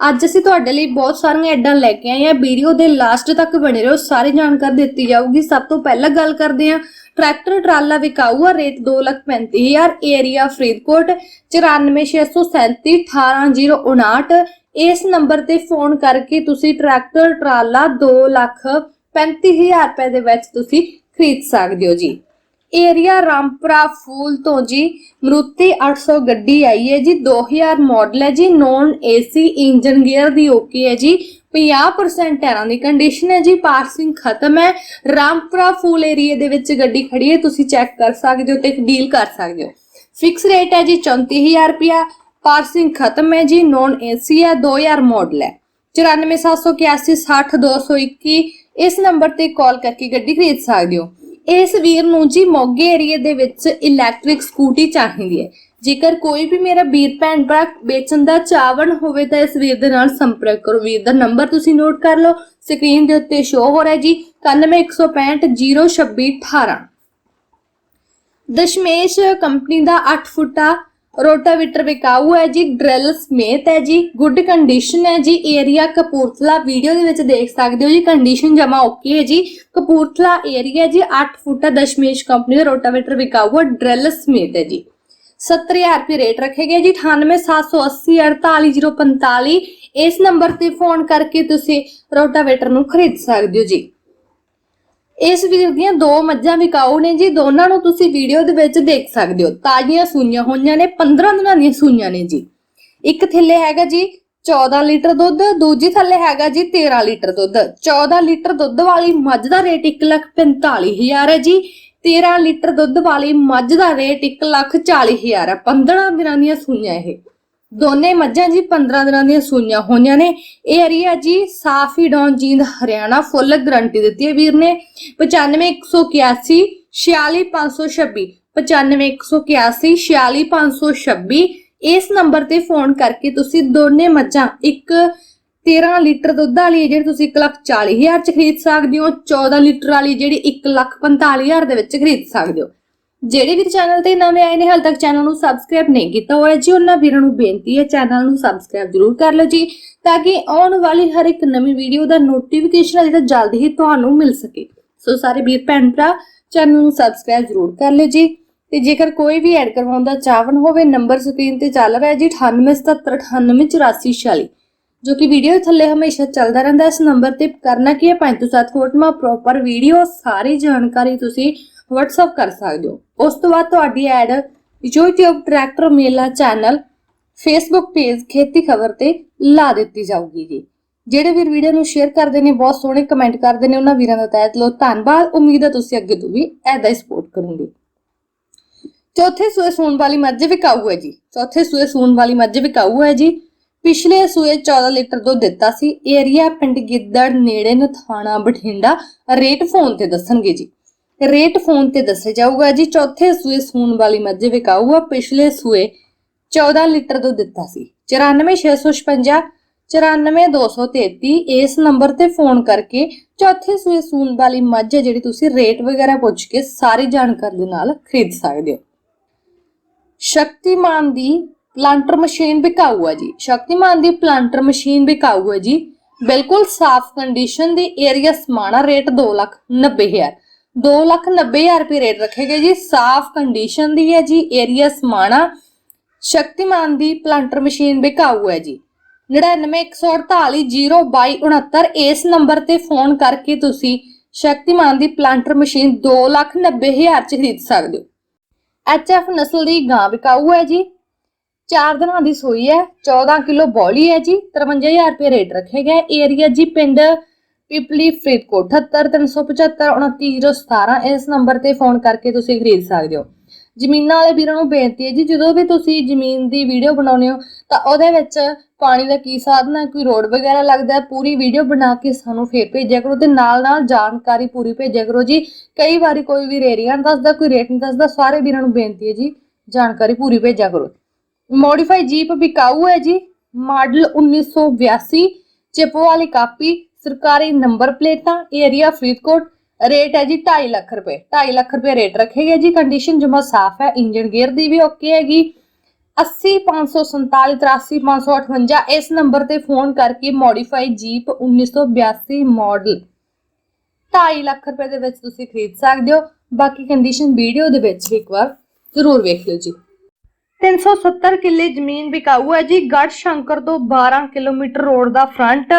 ਅੱਜ ਅਸੀਂ ਤੁਹਾਡੇ ਲਈ ਬਹੁਤ ਸਾਰੀਆਂ ਐਡਾਂ ਲੈ ਕੇ ਆਏ ਹਾਂ। ਵੀਡੀਓ ਦੇ ਲਾਸਟ ਤੱਕ ਬਣੇ ਰਹੋ, ਸਾਰੀ ਜਾਣਕਾਰੀ ਦਿੱਤੀ ਜਾਊਗੀ। ਸਭ ਤੋਂ ਪਹਿਲਾਂ ਗੱਲ ਕਰਦੇ ਹਾਂ, ਟਰੈਕਟਰ ਟਰਾਲਾ ਵਿਕਾਊ ਆ, ਰੇਟ 235000 ਏਰੀਆ ਫਰੀਦਕੋਟ 94637 18059 ਇਸ ਨੰਬਰ ਤੇ ਫੋਨ ਕਰਕੇ ਤੁਸੀਂ ਟਰੈਕਟਰ ਟਰਾਲਾ 2 ਲੱਖ 35000 ਰੁਪਏ ਦੇ ਵਿੱਚ ਤੁਸੀਂ ਖਰੀਦ ਸਕਦੇ ਹੋ ਜੀ। ਏਰੀਆ ਰਾਮਪੁਰਾ ਫੂਲ ਤੋਂ ਜੀ, ਮਰੂਤੀ 800 ਗੱਡੀ ਆਈ ਹੈ ਜੀ 2000 ਮਾਡਲ ਹੈ ਜੀ ਨੌਨ ਏਸੀ ਇੰਜਨ ਗੇਅਰ ਦੀ ਓਕੇ ਹੈ ਜੀ 50% ਟਾਇਰਾਂ ਦੀ ਕੰਡੀਸ਼ਨ ਹੈ ਜੀ ਪਾਰਸਿੰਗ ਖਤਮ ਹੈ। ਰਾਮਪੁਰਾ ਫੂਲ ਏਰੀਆ ਦੇ ਵਿੱਚ ਗੱਡੀ ਖੜੀ ਹੈ, ਤੁਸੀਂ ਚੈੱਕ ਕਰ ਸਕਦੇ ਹੋ ਤੇ ਡੀਲ ਕਰ ਸਕਦੇ ਹੋ। ਫਿਕਸ ਰੇਟ ਹੈ ਜੀ 34000 ਰੁਪਿਆ ਪਾਰਸਿੰਗ ਖਤਮ ਹੈ ਜੀ ਨੌਨ ਏਸੀ ਹੈ 2000 ਮਾਡਲ ਹੈ। 9478860221 ਇਸ ਨੰਬਰ ਤੇ ਕਾਲ ਕਰਕੇ ਗੱਡੀ ਖਰੀਦ ਸਕਦੇ ਹੋ। ਇਸ ਵੀਰ ਨੂੰ ਜੀ ਮੋਗੇ ਏਰੀਆ ਦੇ ਵਿੱਚ ਇਲੈਕਟ੍ਰਿਕ ਸਕੂਟੀ ਚਾਹੀਦੀ ਹੈ। ਜੇਕਰ ਕੋਈ ਵੀ ਮੇਰਾ ਵੀਰ, ਭੈਣ ਭਰਾ ਵੇਚਣ ਦਾ ਚਾਵਣ ਹੋਵੇ ਤਾਂ ਇਸ ਵੀਰ ਦੇ ਨਾਲ ਸੰਪਰਕ ਕਰੋ। ਵੀਰ ਦਾ ਨੰਬਰ ਤੁਸੀਂ ਨੋਟ ਕਰ ਲਓ। ਸਕਰੀਨ ਦੇ ਉੱਤੇ ਸ਼ੋ ਹੋ ਰਿਹਾ ਜੀ। 9116502618 ਦਸ਼ਮੇਸ਼ ਕੰਪਨੀ ਦਾ 8 ਫੁੱਟਾ ਰੋਟਾਵੇਟਰ ਵਿਕਾਊ ਹੈ ਜੀ, ਡਰਿਲ ਸਮੇਤ ਹੈ ਜੀ, ਗੁੱਡ ਕੰਡੀਸ਼ਨ ਹੈ ਜੀ, ਏਰੀਆ ਕਪੂਰਥਲਾ ਵੀਡੀਓ ਦੇ ਵਿੱਚ ਦੇਖ ਸਕਦੇ ਹੋ ਜੀ, ਕੰਡੀਸ਼ਨ ਜਮਾ ਓਕੇ ਹੈ ਜੀ, ਕਪੂਰਥਲਾ ਏਰੀਆ ਜੀ 8 ਫੁੱਟ ਦਸ਼ਮੇਸ਼ ਕੰਪਨੀ ਦਾ ਰੋਟਾਵੇਟਰ ਵਿਕਾਊ ਹੈ, ਡਰਿਲ ਸਮੇਤ ਹੈ ਜੀ। 70000 ਰੁਪਏ ਰੇਟ ਰੱਖੇ ਗਏ ਜੀ 98780 48045 ਇਸ ਨੰਬਰ ਤੇ ਫੋਨ ਕਰਕੇ ਤੁਸੀਂ ਰੋਟਾਵੇਟਰ ਨੂੰ ਖਰੀਦ ਸਕਦੇ ਹੋ ਜੀ। ਇਸ ਵੀਰ ਦੀਆਂ ਦੋ ਮੱਝਾਂ ਵਿਕਾਊ ਨੇ ਜੀ। ਦੋਨਾਂ ਨੂੰ ਤੁਸੀਂ ਵੀਡੀਓ ਦੇ ਵਿੱਚ ਦੇਖ ਸਕਦੇ ਹੋ। ਤਾਜ਼ੀਆਂ ਸੂਈਆਂ ਹੋਈਆਂ ਨੇ 15 ਦਿਨਾਂ ਦੀਆਂ ਸੂਈਆਂ ਨੇ ਜੀ। ਇੱਕ ਥੱਲੇ ਹੈਗਾ ਜੀ 14 ਲੀਟਰ ਦੁੱਧ, ਦੂਜੀ ਥੱਲੇ ਹੈਗਾ ਜੀ 13 ਲੀਟਰ ਦੁੱਧ। 14 ਲੀਟਰ ਦੁੱਧ ਵਾਲੀ ਮੱਝ ਦਾ ਰੇਟ 145000 ਹੈ ਜੀ। 13 ਲੀਟਰ ਦੁੱਧ ਵਾਲੀ ਮੱਝ ਦਾ ਰੇਟ 140000 ਹੈ। 15 ਦਿਨਾਂ ਦੀਆਂ ਸੂਈਆਂ ਇਹ। ਦੋਨੇ ਮੱਝਾਂ ਜੀ 15 ਦਿਨਾਂ ਦੀਆਂ ਸੂਈਆਂ ਹੋਈਆਂ ਨੇ। ਇਹ ਏਰੀਆ ਜੀ Safidon Jind Haryana, full guarantee ਦਿੱਤੀ ਹੈ ਵੀਰ ਨੇ। 95181 46526 95181 46526 ਇਸ ਨੰਬਰ ਤੇ ਫੋਨ ਕਰਕੇ ਤੁਸੀਂ ਦੋਨੇ ਮੱਝਾਂ ਇੱਕ 13 ਲੀਟਰ ਦੁੱਧ ਵਾਲੀ ਹੈ ਜਿਹੜੀ ਤੁਸੀਂ 140000 ਚ ਖਰੀਦ ਸਕਦੇ ਹੋ। 14 ਲੀਟਰ ਵਾਲੀ ਜਿਹੜੀ 145000 ਦੇ ਵਿੱਚ ਖਰੀਦ ਸਕਦੇ ਹੋ। ਜਿਹੜੇ ਵੀ ਚੈਨਲ ਤੇ ਨਵੇਂ ਆਏ ਨੇ, ਹਾਲ ਤੱਕ ਚੈਨਲ ਨੂੰ ਸਬਸਕ੍ਰਾਈਬ ਨਹੀਂ ਕੀਤਾ ਹੋਇਆ ਜੀ, ਉਹਨਾਂ ਵੀਰਾਂ ਨੂੰ ਬੇਨਤੀ ਹੈ ਚੈਨਲ ਨੂੰ ਸਬਸਕ੍ਰਾਈਬ ਜ਼ਰੂਰ ਕਰ ਲਓ ਜੀ, ਤਾਂ ਕਿ ਆਉਣ ਵਾਲੀ ਹਰ ਇੱਕ ਨਵੀਂ ਵੀਡੀਓ ਦਾ ਨੋਟੀਫਿਕੇਸ਼ਨ ਜਿਹੜਾ ਜਲਦੀ ਹੀ ਤੁਹਾਨੂੰ ਮਿਲ ਸਕੇ। ਸੋ ਸਾਰੇ ਵੀਰ, ਭੈਣ, ਭਰਾ ਚੈਨਲ ਨੂੰ ਸਬਸਕ੍ਰਾਈਬ ਜ਼ਰੂਰ ਕਰ ਲਿਓ ਜੀ, ਤੇ ਜੇਕਰ ਕੋਈ ਵੀ ਐਡ ਕਰਵਾਉਣ ਦਾ ਚਾਹਵਨ ਹੋਵੇ ਨੰਬਰ ਸਕਰੀਨ ਤੇ ਚੱਲ ਰਿਹਾ ਜੀ 9877988446 ਜੋ ਕਿ ਵੀਡੀਓ ਥੱਲੇ ਹਮੇਸ਼ਾ ਚੱਲਦਾ ਰਹਿੰਦਾ ਇਸ ਨੰਬਰ ਤੇ ਕਰਨਾ ਕੀ ਹੈ? 5 ਤੋਂ 7 ਫੋਟੋਆਂ ਪ੍ਰੋਪਰ ਵੀਡੀਓ ਸਾਰੀ ਜਾਣਕਾਰੀ ਤੁਸੀਂ WhatsApp ਕਰ ਸਕਦੇ ਹੋ। ਉਸ ਤੋਂ ਬਾਅਦ ਤੁਹਾਡੀ ad YouTube tractor Mela channel Facebook page Kheti Khabar ਤੇ ਲਾ ਦਿੱਤੀ ਜਾਊਗੀ ਜੀ। ਜਿਹੜੇ ਵੀਰ ਵੀਡੀਓ ਨੂੰ ਸ਼ੇਅਰ ਕਰਦੇ ਨੇ, ਬਹੁਤ ਸੋਹਣੇ ਕਮੈਂਟ ਕਰਦੇ ਨੇ, ਉਹਨਾਂ ਵੀਰਾਂ ਦਾ ਤਹਿ ਦਿਲੋਂ ਧੰਨਵਾਦ। ਉਮੀਦ ਹੈ ਤੁਸੀਂ ਅੱਗੇ ਤੋਂ ਵੀ ਐਦਾਂ ਹੀ ਸਪੋਰਟ ਕਰੋਗੇ। ਚੌਥੇ ਸੂਏ ਸੂਣ ਵਾਲੀ ਮੱਝ ਵਿਕਾਊ ਹੈ ਜੀ। ਚੌਥੇ ਸੂਏ ਸੂਣ ਵਾਲੀ ਮੱਝ ਵਿਕਾਊ ਹੈ ਜੀ। ਪਿਛਲੇ ਸੂਏ 14 ਲੀਟਰ ਦੁੱਧ ਦਿੱਤਾ ਸੀ। ਏਰੀਆ ਪਿੰਡ ਗਿੱਦੜ ਨੇੜੇ ਨਥਾਣਾ ਬਠਿੰਡਾ। ਰੇਟ ਫੋਨ ਤੇ ਦੱਸਣਗੇ ਜੀ। ਰੇਟ ਫੋਨ ਤੇ ਦੱਸਿਆ ਜਾਊਗਾ ਜੀ। ਚੌਥੇ ਸੂਏ ਸੂਣ ਵਾਲੀ ਮੱਝ ਵਿਕਾਊ ਆ ਪਿਛਲੇ ਸੂਏ 14 ਲੀਟਰ ਦੁੱਧ ਦਿੱਤਾ ਸੀ। 94656 94233 ਇਸ ਨੰਬਰ ਤੇ ਫੋਨ ਕਰਕੇ ਚੌਥੇ ਸੂਏ ਸੂਣ ਵਾਲੀ ਮੱਝ ਜਿਹੜੀ ਤੁਸੀਂ ਰੇਟ ਵਗੈਰਾ ਪੁੱਛ ਕੇ ਸਾਰੀ ਜਾਣਕਾਰੀ ਦੇ ਨਾਲ ਖਰੀਦ ਸਕਦੇ ਹੋ। ਸ਼ਕਤੀਮਾਨ ਦੀ ਪਲਾਂਟਰ ਮਸ਼ੀਨ ਵਿਕਾਊ ਆ ਜੀ। ਸ਼ਕਤੀਮਾਨ ਦੀ ਪਲਾਂਟਰ ਮਸ਼ੀਨ ਵਿਕਾਊ ਹੈ ਜੀ। ਬਿਲਕੁਲ ਸਾਫ਼ ਕੰਡੀਸ਼ਨ ਦੀ ਏਰੀਆ ਸਮਾਣਾ ਰੇਟ 290000 290000 ਰੁਪਏ ਰੇਟ ਰੱਖੇ ਗਏ ਜੀ। ਸਾਫ਼ ਕੰਡੀਸ਼ਨ ਦੀ ਹੈ ਜੀ। ਏਰੀਆ ਸਮਾਣਾ। ਸ਼ਕਤੀਮਾਨ ਦੀ ਪਲਾਂਟਰ ਮਸ਼ੀਨ ਵਿਕਾਊ ਹੈ ਜੀ। 9914802269 ਇਸ ਨੰਬਰ ਤੇ ਫੋਨ ਕਰਕੇ ਤੁਸੀਂ ਸ਼ਕਤੀਮਾਨ ਦੀ ਪਲਾਂਟਰ ਮਸ਼ੀਨ 290000 ਚ ਖਰੀਦ ਸਕਦੇ ਹੋ। ਐਚਐਫ ਨਸਲ ਦੀ ਗਾਂ ਵਿਕਾਊ ਹੈ ਜੀ। 4 ਦਿਨਾਂ ਦੀ ਸੂਈ ਹੈ। 14 ਕਿਲੋ ਬੋਲੀ ਹੈ ਜੀ। 53000 ਰੁਪਏ ਰੇਟ ਰੱਖੇ ਗਏ। ਏਰੀਆ ਜੀ ਪਿੰਡ ਪਿਪਲੀ ਫਰੀਦਕੋਟ 78375 29017 ਇਸ ਨੰਬਰ ਤੇ ਫੋਨ ਕਰਕੇ ਤੁਸੀਂ ਖਰੀਦ ਸਕਦੇ ਹੋ। ਜ਼ਮੀਨਾਂ ਵਾਲੇ ਵੀਰਾਂ ਨੂੰ ਬੇਨਤੀ ਹੈ ਜੀ, ਜਦੋਂ ਵੀ ਤੁਸੀਂ ਜ਼ਮੀਨ ਦੀ ਵੀਡੀਓ ਬਣਾਉਂਦੇ ਹੋ, ਤਾਂ ਉਹਦੇ ਵਿੱਚ ਪਾਣੀ ਦਾ ਕੀ ਸਾਧਨ ਹੈ, ਕੋਈ ਰੋਡ ਵਗੈਰਾ ਲੱਗਦਾ ਹੈ, ਪੂਰੀ ਵੀਡੀਓ ਬਣਾ ਕੇ ਸਾਨੂੰ ਫੇਰ ਭੇਜਿਆ ਕਰੋ ਤੇ ਨਾਲ ਨਾਲ ਜਾਣਕਾਰੀ ਪੂਰੀ ਭੇਜਿਆ ਕਰੋ ਜੀ। ਕਈ ਵਾਰੀ ਕੋਈ ਵੀ ਰੇਰੀਆ ਨਹੀਂ ਦੱਸਦਾ, ਕੋਈ ਰੇਟ ਨਹੀਂ ਦੱਸਦਾ, ਸਾਰੇ ਵੀਰਾਂ ਨੂੰ ਬੇਨਤੀ ਹੈ ਜੀ, ਜਾਣਕਾਰੀ ਪੂਰੀ ਭੇਜਿਆ ਕਰੋ। ਮੋਡੀਫਾਈ ਜੀਪ ਬਿਕਾਊ ਹੈ ਜੀ, ਮਾਡਲ 1982 ਚਿਪ ਵਾਲੀ ਕਾਪੀ ਸਰਕਾਰੀ ਨੰਬਰ ਪਲੇਟਾਂ, ਏਰੀਆ ਫਰੀਦਕੋਟ, ਰੇਟ ਹੈ ਜੀ 2.5 ਲੱਖ ਰੁਪਏ। 2.5 ਲੱਖ ਰੁਪਏ ਰੇਟ ਰੱਖੇ ਗਏ ਜੀ। ਕੰਡੀਸ਼ਨ ਜਮਾ ਸਾਫ਼ ਹੈ। ਇੰਜਨ ਗੇਅਰ ਦੀ ਵੀ ਓਕੇ ਹੈਗੀ। 80547 ਇਸ ਨੰਬਰ ਤੇ ਫੋਨ ਕਰਕੇ ਮੋਡੀਫਾਈ ਜੀਪ 1982 ਮਾਡਲ 2.5 ਲੱਖ ਰੁਪਏ ਦੇ ਵਿੱਚ ਤੁਸੀਂ ਖਰੀਦ ਸਕਦੇ ਹੋ। ਬਾਕੀ ਕੰਡੀਸ਼ਨ ਵੀਡੀਓ ਦੇ ਵਿੱਚ ਵੀ ਇੱਕ ਵਾਰ ਜ਼ਰੂਰ ਵੇਖ ਲਿਓ ਜੀ। 370 ਕਿੱਲੇ ਜ਼ਮੀਨ ਵਿਕਾਊ ਹੈ ਜੀ। ਗੜ ਸ਼ੰਕਰ ਤੋਂ 12 ਕਿਲੋਮੀਟਰ ਰੋਡ ਦਾ ਫਰੰਟ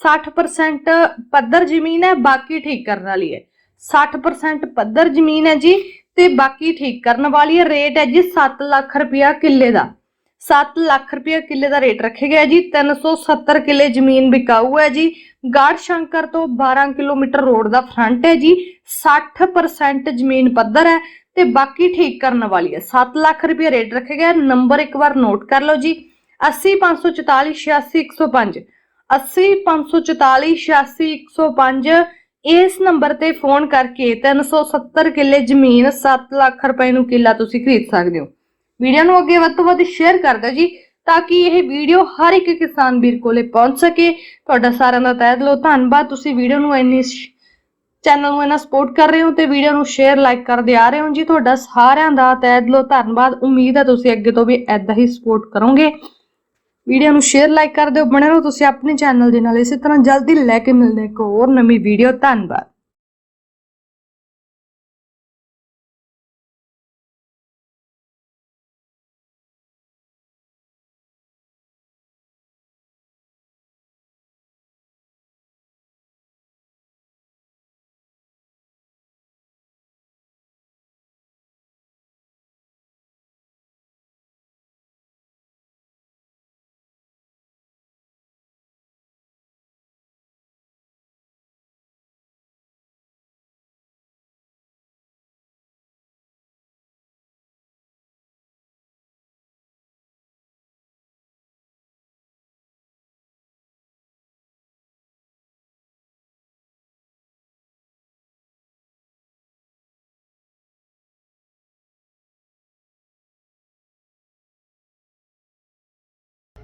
60% ਪੱਧਰ ਜ਼ਮੀਨ ਹੈ, ਬਾਕੀ ਠੀਕ ਕਰਨ ਵਾਲੀ ਹੈ। 60% ਪੱਧਰ ਜ਼ਮੀਨ ਹੈ ਜੀ ਤੇ ਬਾਕੀ ਠੀਕ ਕਰਨ ਵਾਲੀ ਹੈ। ਰੇਟ ਹੈ ਜੀ 7 ਲੱਖ ਰੁਪਇਆ ਕਿੱਲੇ ਦਾ। 7 ਲੱਖ ਰੁਪਇਆ ਕਿੱਲੇ ਦਾ ਰੇਟ ਰੱਖਿਆ ਗਿਆ ਜੀ। 370 ਕਿੱਲੇ ਜ਼ਮੀਨ ਵਿਕਾਊ ਹੈ ਜੀ। ਗੜ ਸ਼ੰਕਰ ਤੋਂ 12 ਕਿਲੋਮੀਟਰ ਰੋਡ ਦਾ ਫਰੰਟ ਹੈ ਜੀ। 60% ਜ਼ਮੀਨ ਪੱਧਰ ਹੈ ਤੇ ਬਾਕੀ ਠੀਕ ਕਰਨ ਵਾਲੀ ਹੈ। 7 ਲੱਖ ਰੁਪਇਆ ਰੇਟ ਰੱਖਿਆ ਗਿਆ। ਨੰਬਰ ਇੱਕ ਵਾਰ ਨੋਟ ਕਰ ਲਓ ਜੀ। 80544 86105 80544 86105 ਇਸ ਨੰਬਰ ਤੇ ਫੋਨ ਕਰਕੇ 370 ਕਿੱਲੇ ਜ਼ਮੀਨ 7 ਲੱਖ ਰੁਪਏ ਨੂੰ ਕਿੱਲਾ ਤੁਸੀਂ ਖਰੀਦ ਸਕਦੇ ਹੋ। ਵੀਡੀਓ ਨੂੰ ਅੱਗੇ ਵੱਧ ਤੋਂ ਵੱਧ ਸ਼ੇਅਰ ਕਰ ਦਿਓ ਜੀ, ਤਾਂ ਕਿ ਇਹ ਵੀਡੀਓ ਹਰ ਇੱਕ ਕਿਸਾਨ ਵੀਰ ਕੋਲੇ ਪਹੁੰਚ ਸਕੇ। ਤੁਹਾਡਾ ਸਾਰਿਆਂ ਦਾ ਤਹਿ ਦਿਲੋਂ ਧੰਨਵਾਦ। ਤੁਸੀਂ ਵੀਡੀਓ ਨੂੰ ਇੰਨੀ ਚੈਨਲ ਨੂੰ ਇਹਨਾਂ ਸਪੋਰਟ ਕਰ ਰਹੇ ਹੋ ਤੇ ਵੀਡੀਓ ਨੂੰ ਸ਼ੇਅਰ ਲਾਈਕ ਕਰਦੇ ਆ ਰਹੇ ਹੋ ਜੀ। ਤੁਹਾਡਾ ਸਾਰਿਆਂ ਦਾ ਤਹਿ ਦਿਲੋਂ ਧੰਨਵਾਦ। ਉਮੀਦ ਹੈ ਤੁਸੀਂ ਅੱਗੇ ਤੋਂ ਵੀ ਐਦਾਂ ਹੀ ਸਪੋਰਟ ਕਰੋਗੇ। ਵੀਡੀਓ ਨੂੰ ਸ਼ੇਅਰ ਲਾਈਕ ਕਰ ਦਿਓ। ਬਣੇ ਰਹੋ ਤੁਸੀਂ ਆਪਣੇ ਚੈਨਲ ਦੇ ਨਾਲ। ਇਸੇ ਤਰ੍ਹਾਂ ਜਲਦੀ ਲੈ ਕੇ ਮਿਲਦੇ ਹਾਂ ਇੱਕ ਹੋਰ ਨਵੀਂ ਵੀਡੀਓ ਧੰਨਵਾਦ।